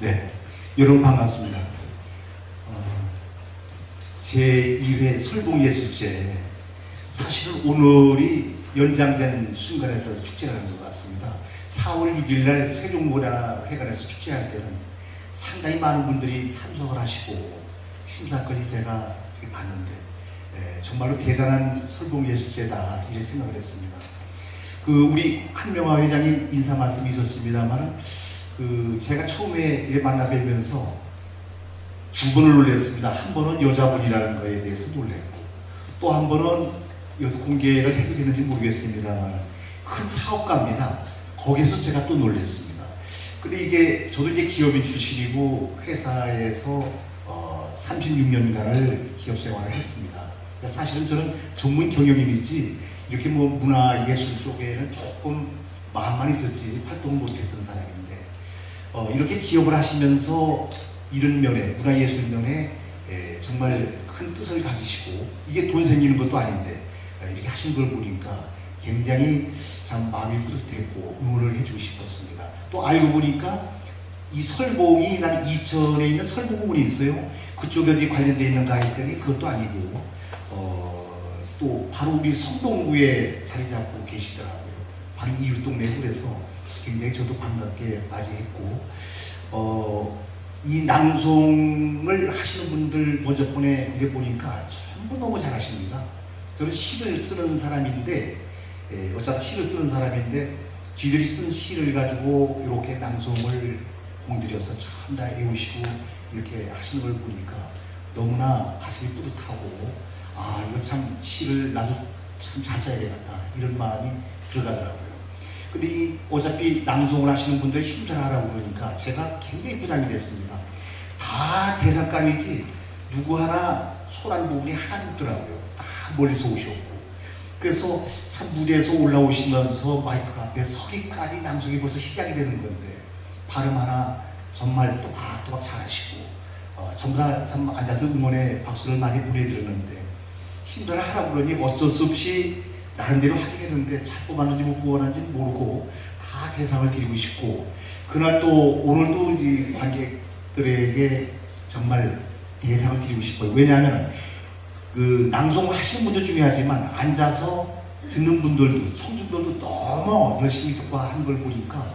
네, 여러분 반갑습니다. 어, 제2회 설봉예술제 사실은 오늘이 연장된 순간에서 축제라는 것 같습니다. 4월 6일 날 세종문화회관에서 축제할 때는 상당히 많은 분들이 참석을 하시고 심사까지 제가 봤는데 예, 정말로 대단한 설봉예술제다 이렇게 생각을 했습니다. 그 우리 한명화 회장님 인사 말씀이 있었습니다만 그 제가 처음에 만나 뵈면서 두 번을 놀랐습니다. 한 번은 여자분이라는 거에 대해서 놀랬고 또 한 번은 여기서 공개를 해도 되는지 모르겠습니다만 큰 사업가입니다. 거기서 제가 또 놀랐습니다. 근데 이게 저도 이제 기업인 출신이고 회사에서 어, 36년간을 기업 생활을 했습니다. 그러니까 사실은 저는 전문 경영인이지 이렇게 뭐 문화 예술 쪽에는 조금 마음만 있었지 활동을 못했던 사람인데 어, 이렇게 기업을 하시면서 이런 면에 문화예술 면에 에, 정말 큰 뜻을 가지시고 이게 돈 생기는 것도 아닌데 에, 이렇게 하신 걸 보니까 굉장히 참 마음이 뿌듯했고 응원을 해주고 싶었습니다. 또 알고 보니까 이 설봉이 난 이천에 있는 설봉군이 있어요. 그쪽에 어디 관련돼 있는가 했더니 그것도 아니고 어, 또 바로 우리 성동구에 자리 잡고 계시더라고요. 바로 이웃 동네고 그래서 굉장히 저도 반갑게 맞이했고 어, 이 낭송을 하시는 분들 먼저 보내 이래 보니까 전부 너무 잘하십니다. 저는 시를 쓰는 사람인데 예, 어차피 시를 쓰는 사람인데 쥐들이 쓴 시를 가지고 이렇게 낭송을 공들여서 참다 애우시고 이렇게 하시는 걸 보니까 너무나 가슴이 뿌듯하고 아 이거 참 시를 나도 참 잘 써야 되겠다 이런 마음이 들어가더라고요. 근데 이 어차피 낭송을 하시는 분들 심사를 하라고 그러니까 제가 굉장히 부담이 됐습니다. 다 대사감이지 누구 하나 소란 부분이 하나 없더라고요. 다 멀리서 오셨고. 그래서 참 무대에서 올라오시면서 마이크 앞에 서기까지 낭송이 벌써 시작이 되는 건데 발음 하나 정말 또박또박 잘하시고 어, 전부 다 참 앉아서 응원의 박수를 많이 보내드렸는데 심사를 하라고 그러니 어쩔 수 없이 나름대로 하긴 했는데 잘 뽑았는지 못 뽑았는지 모르고 다 대상을 드리고 싶고 그날 또 오늘도 이 관객들에게 정말 대상을 드리고 싶어요. 왜냐하면 그 낭송을 하시는 분도 중요하지만 앉아서 듣는 분들도 청중들도 너무 열심히 듣고 하는 걸 보니까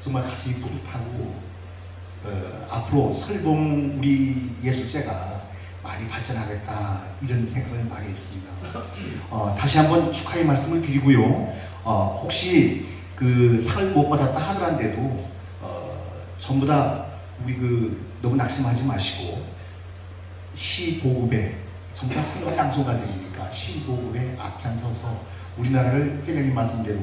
정말 가슴이 뿌듯하고 어, 앞으로 설봉 우리 예술제가 많이 발전하겠다 이런 생각을 많이 했습니다. 어, 다시 한번 축하의 말씀을 드리고요. 어, 혹시 그 상을 못 받았다 하더라도 어, 전부 다 우리 그 너무 낙심하지 마시고 시 보급에 전부 다 훌륭한 낭송가들이니까 시 보급에 앞장서서 우리나라를 회장님 말씀대로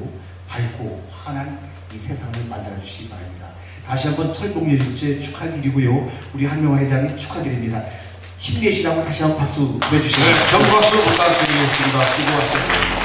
밝고 환한 이 세상을 만들어 주시기 바랍니다. 다시 한번 철봉 예술제 축하드리고요. 우리 한명화 회장님 축하드립니다. 힘내시라고 다시 한번 박수 보내주시기 네. 정부 박수 부탁드리겠습니다. 수고하셨습니다.